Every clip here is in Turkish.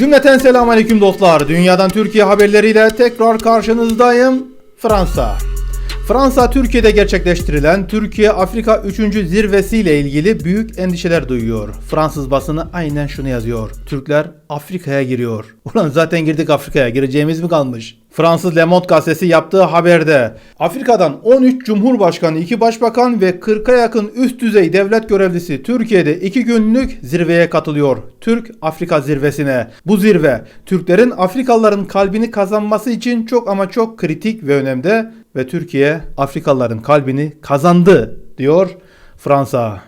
Cümleten selamünaleyküm dostlar. Dünyadan Türkiye haberleriyle tekrar karşınızdayım. Fransa. Fransa Türkiye'de gerçekleştirilen Türkiye Afrika 3. zirvesiyle ilgili büyük endişeler duyuyor. Fransız basını aynen şunu yazıyor. Türkler Afrika'ya giriyor. Ulan zaten girdik Afrika'ya gireceğimiz mi kalmış? Fransız Le Monde gazetesi yaptığı haberde Afrika'dan 13 Cumhurbaşkanı, 2 Başbakan ve 40'a yakın üst düzey devlet görevlisi Türkiye'de 2 günlük zirveye katılıyor. Türk Afrika zirvesine. Bu zirve Türklerin Afrikalıların kalbini kazanması için çok ama çok kritik ve önemli ve Türkiye Afrikalıların kalbini kazandı diyor Fransa.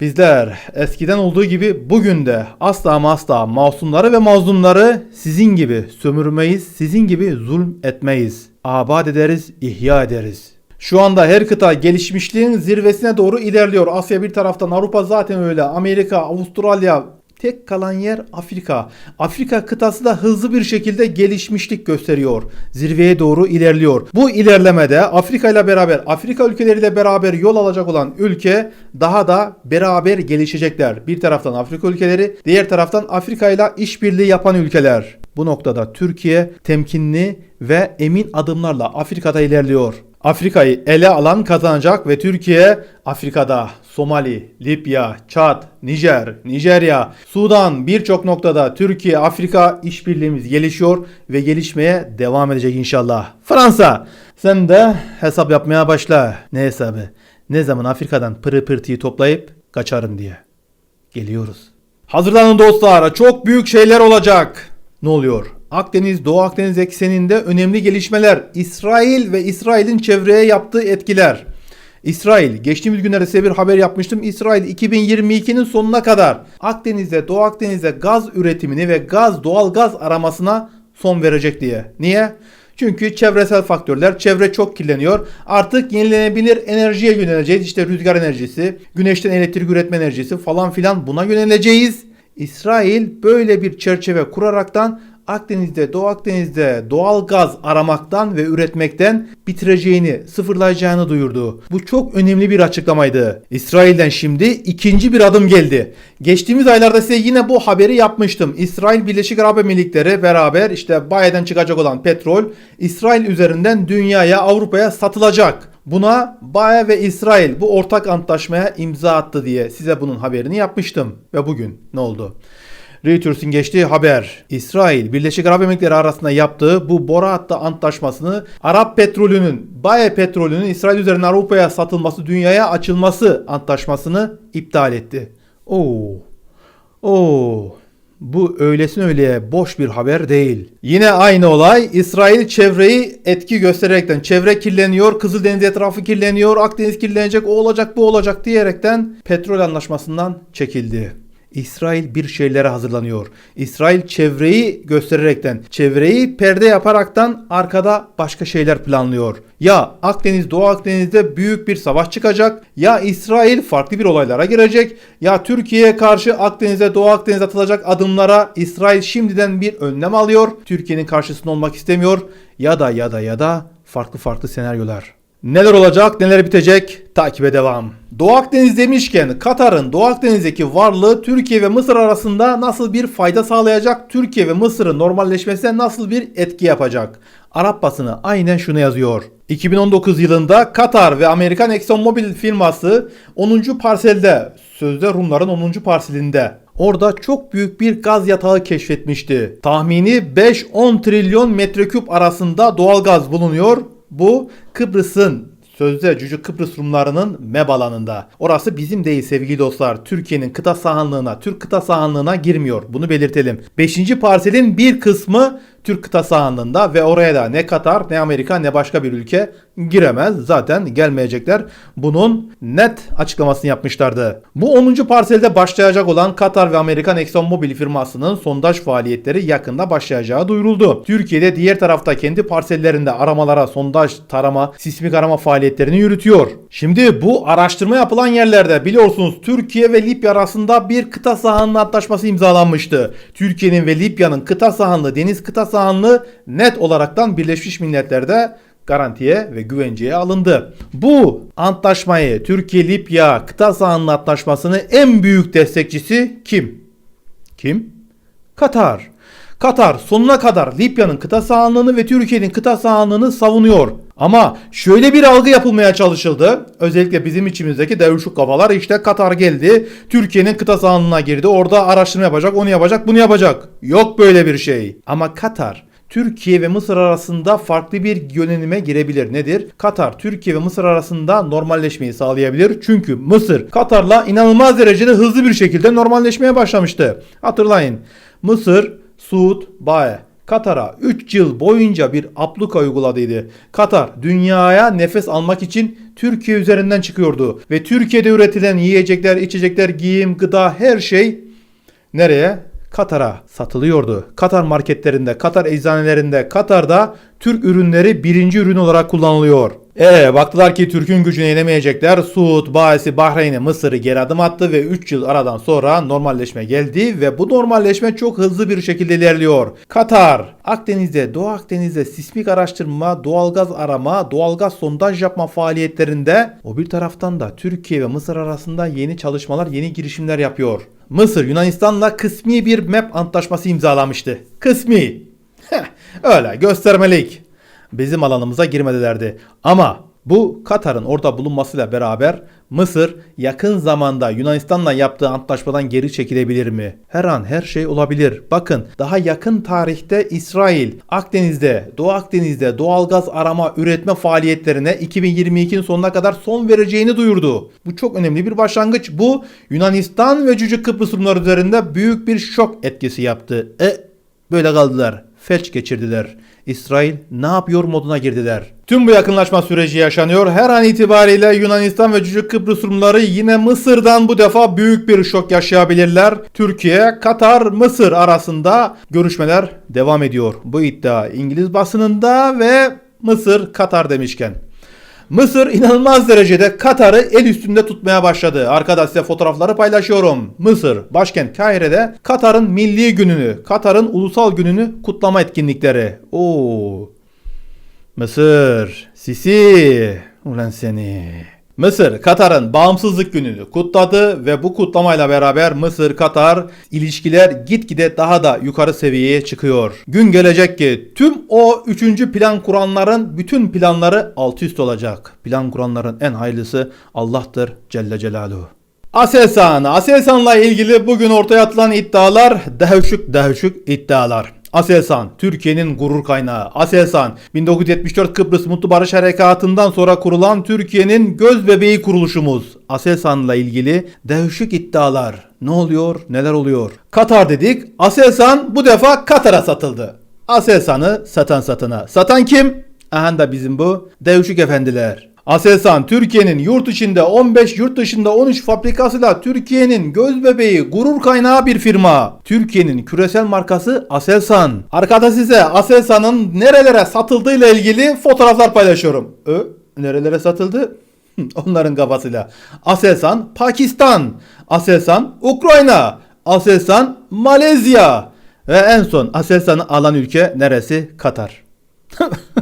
Bizler eskiden olduğu gibi bugün de asla ama asla masumları ve mazlumları sizin gibi sömürmeyiz, sizin gibi zulm etmeyiz. Abad ederiz, ihya ederiz. Şu anda her kıta gelişmişliğin zirvesine doğru ilerliyor. Asya bir taraftan, Avrupa zaten öyle. Amerika, Avustralya, Tek kalan yer Afrika. Afrika kıtası da hızlı bir şekilde gelişmişlik gösteriyor. Zirveye doğru ilerliyor. Bu ilerlemede Afrika ile beraber, Afrika ülkeleriyle beraber yol alacak olan ülke daha da beraber gelişecekler. Bir taraftan Afrika ülkeleri, diğer taraftan Afrika ile işbirliği yapan ülkeler. Bu noktada Türkiye temkinli ve emin adımlarla Afrika'da ilerliyor. Afrika'yı ele alan kazanacak ve Türkiye Afrika'da Somali, Libya, Çad, Nijer, Nijerya, Sudan birçok noktada Türkiye Afrika işbirliğimiz gelişiyor ve gelişmeye devam edecek inşallah. Fransa sen de hesap yapmaya başla. Ne hesabı? Ne zaman Afrika'dan pırı pırtıyı toplayıp kaçarım diye. Geliyoruz. Hazırlanın dostlar. Çok büyük şeyler olacak. Ne oluyor? Akdeniz, Doğu Akdeniz ekseninde önemli gelişmeler. İsrail ve İsrail'in çevreye yaptığı etkiler. İsrail, geçtiğimiz günlerde size bir haber yapmıştım. İsrail 2022'nin sonuna kadar Akdeniz'de, Doğu Akdeniz'de gaz üretimini ve gaz, doğal gaz aramasına son verecek diye. Niye? Çünkü çevresel faktörler, çevre çok kirleniyor. Artık yenilenebilir enerjiye yöneleceğiz. İşte rüzgar enerjisi, güneşten elektrik üretme enerjisi falan filan buna yöneleceğiz. İsrail böyle bir çerçeve kuraraktan Akdeniz'de, Doğu Akdeniz'de doğal gaz aramaktan ve üretmekten bitireceğini, sıfırlayacağını duyurdu. Bu çok önemli bir açıklamaydı. İsrail'den şimdi ikinci bir adım geldi. Geçtiğimiz aylarda size yine bu haberi yapmıştım. İsrail Birleşik Arap Emirlikleri beraber işte bayiden çıkacak olan petrol İsrail üzerinden dünyaya, Avrupa'ya satılacak. Buna Baye ve İsrail bu ortak antlaşmaya imza attı diye size bunun haberini yapmıştım. Ve bugün ne oldu? Reuters'in geçtiği haber. İsrail, Birleşik Arap Emirlikleri arasında yaptığı bu Bora hattı antlaşmasını Arap petrolünün, Baye petrolünün İsrail üzerinden Avrupa'ya satılması, dünyaya açılması antlaşmasını iptal etti. Oo. Oo. Bu öylesine öyleye boş bir haber değil. Yine aynı olay İsrail çevreyi etki göstererekten çevre kirleniyor, Kızıldeniz etrafı kirleniyor, Akdeniz kirlenecek, o olacak, bu olacak diyerekten petrol anlaşmasından çekildi. İsrail bir şeylere hazırlanıyor. İsrail çevreyi göstererekten, çevreyi perde yaparaktan arkada başka şeyler planlıyor. Ya Akdeniz, Doğu Akdeniz'de büyük bir savaş çıkacak, ya İsrail farklı bir olaylara girecek, ya Türkiye'ye karşı Akdeniz'e, Doğu Akdeniz'e atılacak adımlara İsrail şimdiden bir önlem alıyor. Türkiye'nin karşısında olmak istemiyor. Ya da ya da ya da farklı farklı senaryolar. Neler olacak, neler bitecek? Takibe devam. Doğu Akdeniz demişken Katar'ın Doğu Akdeniz'deki varlığı Türkiye ve Mısır arasında nasıl bir fayda sağlayacak? Türkiye ve Mısır'ın normalleşmesine nasıl bir etki yapacak? Arap basını aynen şunu yazıyor. 2019 yılında Katar ve Amerikan ExxonMobil firması 10. parselde, sözde Rumların 10. parselinde Orada çok büyük bir gaz yatağı keşfetmişti. Tahmini 5-10 trilyon metreküp arasında doğal gaz bulunuyor bu Kıbrıs'ın sözde Cücü Kıbrıs Rumlarının MEB alanında. Orası bizim değil sevgili dostlar. Türkiye'nin kıta sahanlığına, Türk kıta sahanlığına girmiyor. Bunu belirtelim. Beşinci parselin bir kısmı Türk kıta sahanlığında ve oraya da ne Katar ne Amerika ne başka bir ülke giremez. Zaten gelmeyecekler. Bunun net açıklamasını yapmışlardı. Bu 10. parselde başlayacak olan Katar ve Amerikan ExxonMobil firmasının sondaj faaliyetleri yakında başlayacağı duyuruldu. Türkiye'de diğer tarafta kendi parsellerinde aramalara, sondaj, tarama, sismik arama faaliyetlerini yürütüyor. Şimdi bu araştırma yapılan yerlerde biliyorsunuz Türkiye ve Libya arasında bir kıta sahanlığı antlaşması imzalanmıştı. Türkiye'nin ve Libya'nın kıta sahanlığı, deniz kıta sahanlığı net olaraktan Birleşmiş Milletler'de garantiye ve güvenceye alındı. Bu antlaşmayı Türkiye-Libya kıta sahanlığı antlaşmasının en büyük destekçisi kim? Kim? Katar. Katar sonuna kadar Libya'nın kıta sahanlığını ve Türkiye'nin kıta sahanlığını savunuyor. Ama şöyle bir algı yapılmaya çalışıldı. Özellikle bizim içimizdeki devşuk kafalar işte Katar geldi. Türkiye'nin kıta sahanlığına girdi. Orada araştırma yapacak, onu yapacak, bunu yapacak. Yok böyle bir şey. Ama Katar Türkiye ve Mısır arasında farklı bir yönelime girebilir. Nedir? Katar, Türkiye ve Mısır arasında normalleşmeyi sağlayabilir. Çünkü Mısır, Katar'la inanılmaz derecede hızlı bir şekilde normalleşmeye başlamıştı. Hatırlayın. Mısır, Suud, Bae. Katar'a 3 yıl boyunca bir abluka uyguladıydı. Katar dünyaya nefes almak için Türkiye üzerinden çıkıyordu. Ve Türkiye'de üretilen yiyecekler, içecekler, giyim, gıda her şey nereye? Katar'a satılıyordu. Katar marketlerinde, Katar eczanelerinde, Katar'da Türk ürünleri birinci ürün olarak kullanılıyor. Ee baktılar ki Türk'ün gücünü yenemeyecekler. Suud, Baesi, Bahreyn'i, Mısır'ı geri adım attı ve 3 yıl aradan sonra normalleşme geldi ve bu normalleşme çok hızlı bir şekilde ilerliyor. Katar, Akdeniz'de, Doğu Akdeniz'de sismik araştırma, doğalgaz arama, doğalgaz sondaj yapma faaliyetlerinde o bir taraftan da Türkiye ve Mısır arasında yeni çalışmalar, yeni girişimler yapıyor. Mısır Yunanistan'la kısmi bir MEP antlaşması imzalamıştı. Kısmi. Heh, öyle göstermelik. Bizim alanımıza girmedilerdi. Ama bu Katar'ın orada bulunmasıyla beraber Mısır yakın zamanda Yunanistan'la yaptığı antlaşmadan geri çekilebilir mi? Her an her şey olabilir. Bakın daha yakın tarihte İsrail Akdeniz'de, Doğu Akdeniz'de doğalgaz arama üretme faaliyetlerine 2022'nin sonuna kadar son vereceğini duyurdu. Bu çok önemli bir başlangıç. Bu Yunanistan ve Cüce Kıbrıs Rumları üzerinde büyük bir şok etkisi yaptı. E böyle kaldılar. Felç geçirdiler. İsrail ne yapıyor moduna girdiler. Tüm bu yakınlaşma süreci yaşanıyor. Her an itibariyle Yunanistan ve Cüce Kıbrıs Rumları yine Mısır'dan bu defa büyük bir şok yaşayabilirler. Türkiye, Katar, Mısır arasında görüşmeler devam ediyor. Bu iddia İngiliz basınında ve Mısır, Katar demişken. Mısır inanılmaz derecede Katar'ı el üstünde tutmaya başladı. Arkada size fotoğrafları paylaşıyorum. Mısır, başkent Kahire'de Katar'ın milli gününü, Katar'ın ulusal gününü kutlama etkinlikleri. Oo. Mısır, Sisi, ulan seni. Mısır, Katar'ın bağımsızlık gününü kutladı ve bu kutlamayla beraber Mısır-Katar ilişkiler gitgide daha da yukarı seviyeye çıkıyor. Gün gelecek ki tüm o üçüncü plan kuranların bütün planları alt üst olacak. Plan kuranların en hayırlısı Allah'tır Celle Celaluhu. Aselsan, Aselsan'la ilgili bugün ortaya atılan iddialar dehşük dehşük iddialar. Aselsan, Türkiye'nin gurur kaynağı. Aselsan, 1974 Kıbrıs Mutlu Barış Harekatı'ndan sonra kurulan Türkiye'nin göz bebeği kuruluşumuz. Aselsan'la ilgili dehşük iddialar. Ne oluyor, neler oluyor? Katar dedik, Aselsan bu defa Katar'a satıldı. Aselsan'ı satan satına. Satan kim? Aha da bizim bu devşik efendiler. Aselsan Türkiye'nin yurt içinde 15 yurt dışında 13 fabrikasıyla Türkiye'nin göz bebeği gurur kaynağı bir firma. Türkiye'nin küresel markası Aselsan. Arkada size Aselsan'ın nerelere satıldığıyla ilgili fotoğraflar paylaşıyorum. Ö, nerelere satıldı? Onların kafasıyla. Aselsan Pakistan, Aselsan Ukrayna, Aselsan Malezya ve en son Aselsan'ı alan ülke neresi? Katar.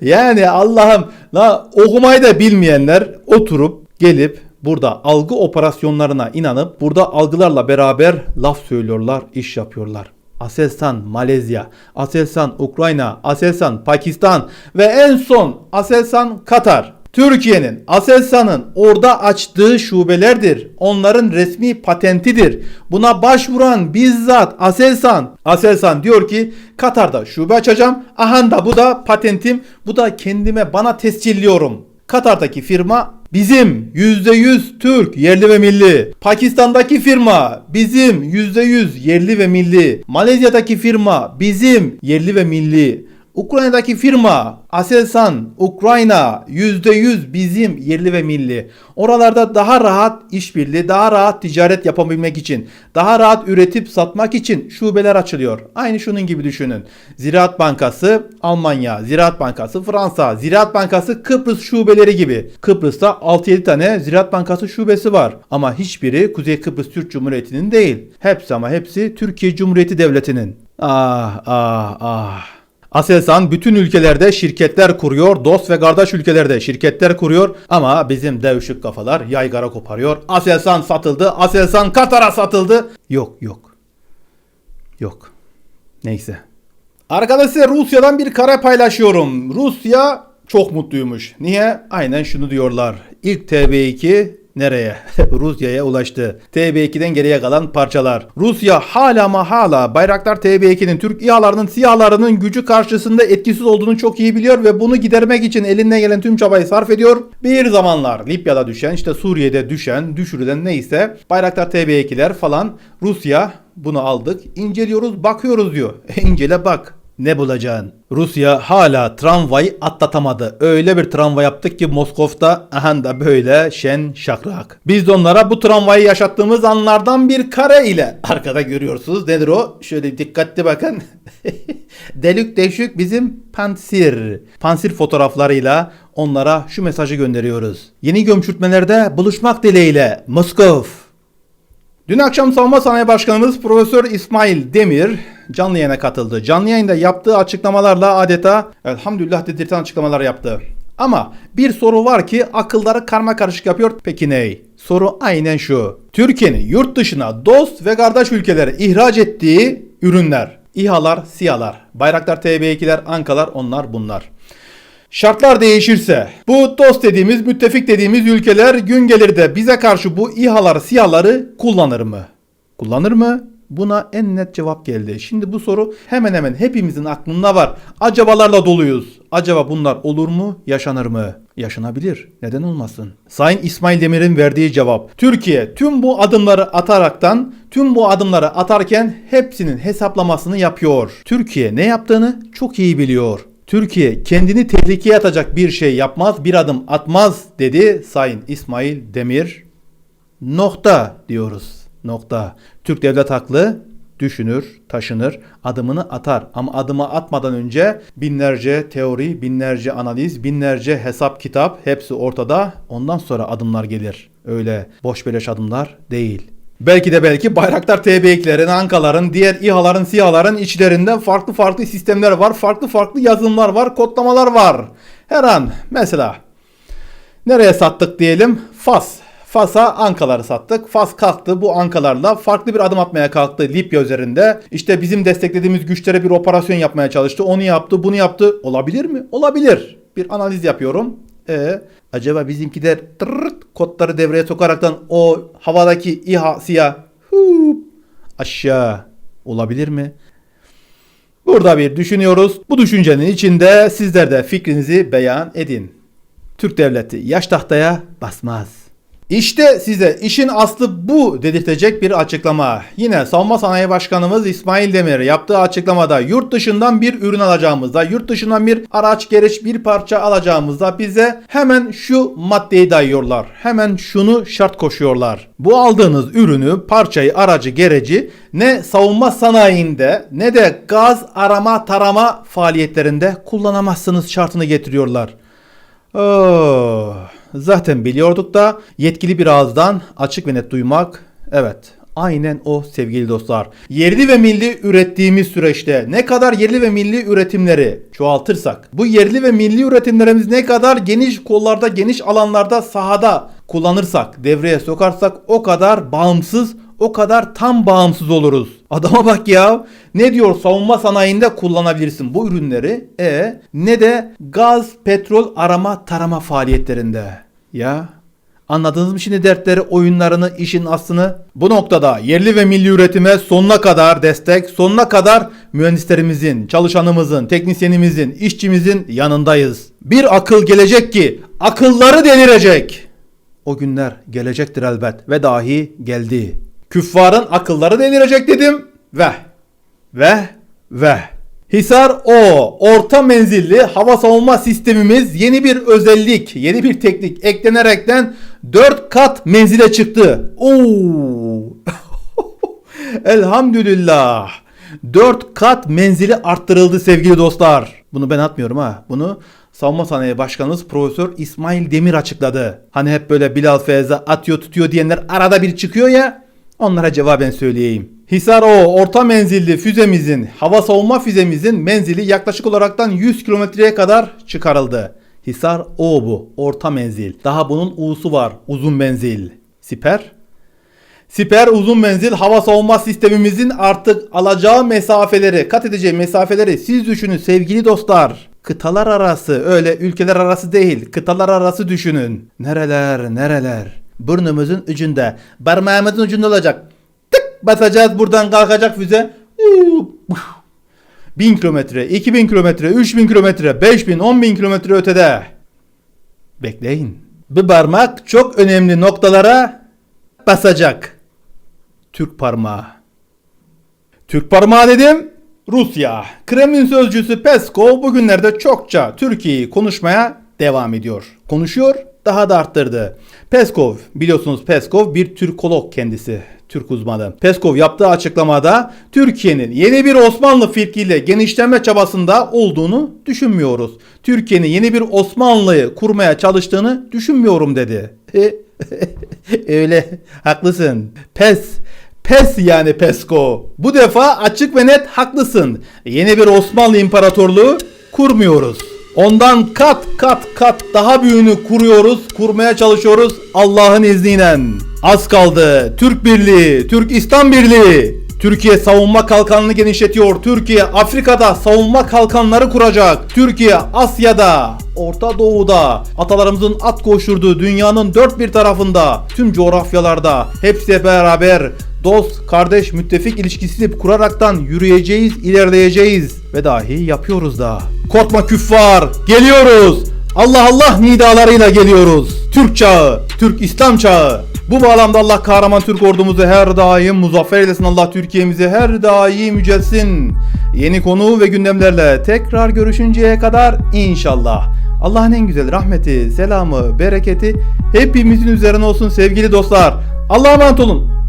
Yani Allah'ım la okumayı da bilmeyenler oturup gelip burada algı operasyonlarına inanıp burada algılarla beraber laf söylüyorlar, iş yapıyorlar. Aselsan Malezya, Aselsan Ukrayna, Aselsan Pakistan ve en son Aselsan Katar. Türkiye'nin Aselsan'ın orada açtığı şubelerdir. Onların resmi patentidir. Buna başvuran bizzat Aselsan. Aselsan diyor ki Katar'da şube açacağım. Aha da bu da patentim. Bu da kendime bana tescilliyorum. Katar'daki firma bizim %100 Türk yerli ve milli. Pakistan'daki firma bizim %100 yerli ve milli. Malezya'daki firma bizim yerli ve milli. Ukrayna'daki firma Aselsan Ukrayna %100 bizim yerli ve milli. Oralarda daha rahat işbirliği, daha rahat ticaret yapabilmek için, daha rahat üretip satmak için şubeler açılıyor. Aynı şunun gibi düşünün. Ziraat Bankası Almanya, Ziraat Bankası Fransa, Ziraat Bankası Kıbrıs şubeleri gibi. Kıbrıs'ta 6-7 tane Ziraat Bankası şubesi var. Ama hiçbiri Kuzey Kıbrıs Türk Cumhuriyeti'nin değil. Hepsi ama hepsi Türkiye Cumhuriyeti Devleti'nin. Ah ah ah. Aselsan bütün ülkelerde şirketler kuruyor. Dost ve kardeş ülkelerde şirketler kuruyor. Ama bizim devşik kafalar yaygara koparıyor. Aselsan satıldı. Aselsan Katar'a satıldı. Yok yok. Yok. Neyse. Arkadaşlar Rusya'dan bir kare paylaşıyorum. Rusya çok mutluymuş. Niye? Aynen şunu diyorlar. İlk TB2 nereye? Rusya'ya ulaştı. TB2'den geriye kalan parçalar. Rusya hala ama hala Bayraktar TB2'nin Türk İHA'larının SİHA'larının gücü karşısında etkisiz olduğunu çok iyi biliyor ve bunu gidermek için elinden gelen tüm çabayı sarf ediyor. Bir zamanlar Libya'da düşen, işte Suriye'de düşen, düşürülen neyse Bayraktar TB2'ler falan Rusya bunu aldık, inceliyoruz, bakıyoruz diyor. İncele bak. Ne bulacaksın? Rusya hala tramvayı atlatamadı. Öyle bir tramvay yaptık ki Moskov'da aha da böyle şen şakrak. Biz de onlara bu tramvayı yaşattığımız anlardan bir kare ile arkada görüyorsunuz. Nedir o? Şöyle dikkatli bakın. Delik deşik bizim pansir. Pansir fotoğraflarıyla onlara şu mesajı gönderiyoruz. Yeni gömçürtmelerde buluşmak dileğiyle Moskov. Dün akşam Savunma Sanayi Başkanımız Profesör İsmail Demir canlı yayına katıldı. Canlı yayında yaptığı açıklamalarla adeta elhamdülillah dedirten açıklamalar yaptı. Ama bir soru var ki akılları karma karışık yapıyor. Peki ney? Soru aynen şu. Türkiye'nin yurt dışına dost ve kardeş ülkelere ihraç ettiği ürünler. İHA'lar, SİHA'lar, Bayraktar TB2'ler, Ankalar onlar bunlar. Şartlar değişirse bu dost dediğimiz, müttefik dediğimiz ülkeler gün gelir de bize karşı bu İHA'lar, SİHA'ları kullanır mı? Kullanır mı? Buna en net cevap geldi. Şimdi bu soru hemen hemen hepimizin aklında var. Acabalarla doluyuz. Acaba bunlar olur mu, yaşanır mı? Yaşanabilir. Neden olmasın? Sayın İsmail Demir'in verdiği cevap. Türkiye tüm bu adımları ataraktan, tüm bu adımları atarken hepsinin hesaplamasını yapıyor. Türkiye ne yaptığını çok iyi biliyor. Türkiye kendini tehlikeye atacak bir şey yapmaz, bir adım atmaz dedi Sayın İsmail Demir. Nokta diyoruz. Nokta. Türk devlet haklı düşünür, taşınır, adımını atar. Ama adımı atmadan önce binlerce teori, binlerce analiz, binlerce hesap kitap hepsi ortada. Ondan sonra adımlar gelir. Öyle boş beleş adımlar değil. Belki de belki Bayraktar TB2'lerin, Ankaların, diğer İHA'ların, SİHA'ların içlerinde farklı farklı sistemler var. Farklı farklı yazılımlar var, kodlamalar var. Her an mesela nereye sattık diyelim? Fas. Fas'a Ankaları sattık. Fas kalktı bu Ankalarla farklı bir adım atmaya kalktı Libya üzerinde. İşte bizim desteklediğimiz güçlere bir operasyon yapmaya çalıştı. Onu yaptı, bunu yaptı. Olabilir mi? Olabilir. Bir analiz yapıyorum. E acaba bizimkiler tırırt kodları devreye sokaraktan o havadaki İHA, SİHA hup, aşağı olabilir mi? Burada bir düşünüyoruz. Bu düşüncenin içinde sizler de fikrinizi beyan edin. Türk devleti yaş tahtaya basmaz. İşte size işin aslı bu dedirtecek bir açıklama. Yine Savunma Sanayi Başkanımız İsmail Demir yaptığı açıklamada yurt dışından bir ürün alacağımızda, yurt dışından bir araç gereç bir parça alacağımızda bize hemen şu maddeyi dayıyorlar. Hemen şunu şart koşuyorlar. Bu aldığınız ürünü, parçayı, aracı, gereci ne savunma sanayinde ne de gaz arama tarama faaliyetlerinde kullanamazsınız şartını getiriyorlar. Oh, zaten biliyorduk da yetkili bir ağızdan açık ve net duymak evet aynen o sevgili dostlar. Yerli ve milli ürettiğimiz süreçte ne kadar yerli ve milli üretimleri çoğaltırsak bu yerli ve milli üretimlerimiz ne kadar geniş kollarda geniş alanlarda sahada kullanırsak devreye sokarsak o kadar bağımsız o kadar tam bağımsız oluruz. Adama bak ya. Ne diyor savunma sanayinde kullanabilirsin bu ürünleri. E ne de gaz, petrol arama tarama faaliyetlerinde. Ya Anladınız mı şimdi dertleri, oyunlarını, işin aslını? Bu noktada yerli ve milli üretime sonuna kadar destek, sonuna kadar mühendislerimizin, çalışanımızın, teknisyenimizin, işçimizin yanındayız. Bir akıl gelecek ki akılları delirecek. O günler gelecektir elbet ve dahi geldi. Küffarın akılları delirecek dedim ve ve ve Hisar O orta menzilli hava savunma sistemimiz yeni bir özellik, yeni bir teknik eklenerekten 4 kat menzile çıktı. Oo. Elhamdülillah. 4 kat menzili arttırıldı sevgili dostlar. Bunu ben atmıyorum ha. Bunu Savunma Sanayi Başkanımız Profesör İsmail Demir açıkladı. Hani hep böyle Bilal Feyza atıyor tutuyor diyenler arada bir çıkıyor ya. Onlara cevaben söyleyeyim. Hisar O orta menzilli füzemizin, hava savunma füzemizin menzili yaklaşık olaraktan 100 kilometreye kadar çıkarıldı. Hisar O bu, orta menzil. Daha bunun U'su var, uzun menzil. Siper? Siper uzun menzil hava savunma sistemimizin artık alacağı mesafeleri, kat edeceği mesafeleri siz düşünün sevgili dostlar. Kıtalar arası öyle ülkeler arası değil kıtalar arası düşünün. Nereler nereler. Burnumuzun ucunda parmağımızın ucunda olacak. Tık basacağız buradan kalkacak füze. Uuu, 1000 kilometre, 2000 kilometre, 3000 kilometre, 5000, 10000 kilometre ötede. Bekleyin. Bu parmak çok önemli noktalara basacak. Türk parmağı. Türk parmağı dedim. Rusya. Kremlin sözcüsü Peskov bugünlerde çokça Türkiye'yi konuşmaya devam ediyor. Konuşuyor, daha da arttırdı. Peskov, biliyorsunuz Peskov bir Türkolog kendisi. Türk uzmanı. Peskov yaptığı açıklamada Türkiye'nin yeni bir Osmanlı fikriyle genişleme çabasında olduğunu düşünmüyoruz. Türkiye'nin yeni bir Osmanlı'yı kurmaya çalıştığını düşünmüyorum dedi. Öyle haklısın. Pes Pes yani Pesko. Bu defa açık ve net haklısın. Yeni bir Osmanlı İmparatorluğu kurmuyoruz. Ondan kat kat kat daha büyüğünü kuruyoruz, kurmaya çalışıyoruz Allah'ın izniyle. Az kaldı. Türk Birliği, Türk İslam Birliği. Türkiye savunma kalkanını genişletiyor. Türkiye Afrika'da savunma kalkanları kuracak. Türkiye Asya'da, Orta Doğu'da, atalarımızın at koşturduğu dünyanın dört bir tarafında, tüm coğrafyalarda hepsi beraber dost, kardeş, müttefik ilişkisi kuraraktan yürüyeceğiz, ilerleyeceğiz ve dahi yapıyoruz da. Korkma küffar, geliyoruz. Allah Allah nidalarıyla geliyoruz. Türk çağı, Türk İslam çağı. Bu bağlamda Allah kahraman Türk ordumuzu her daim muzaffer eylesin. Allah Türkiye'mizi her daim yücelsin. Yeni konu ve gündemlerle tekrar görüşünceye kadar inşallah. Allah'ın en güzel rahmeti, selamı, bereketi hepimizin üzerine olsun sevgili dostlar. Allah'a emanet olun.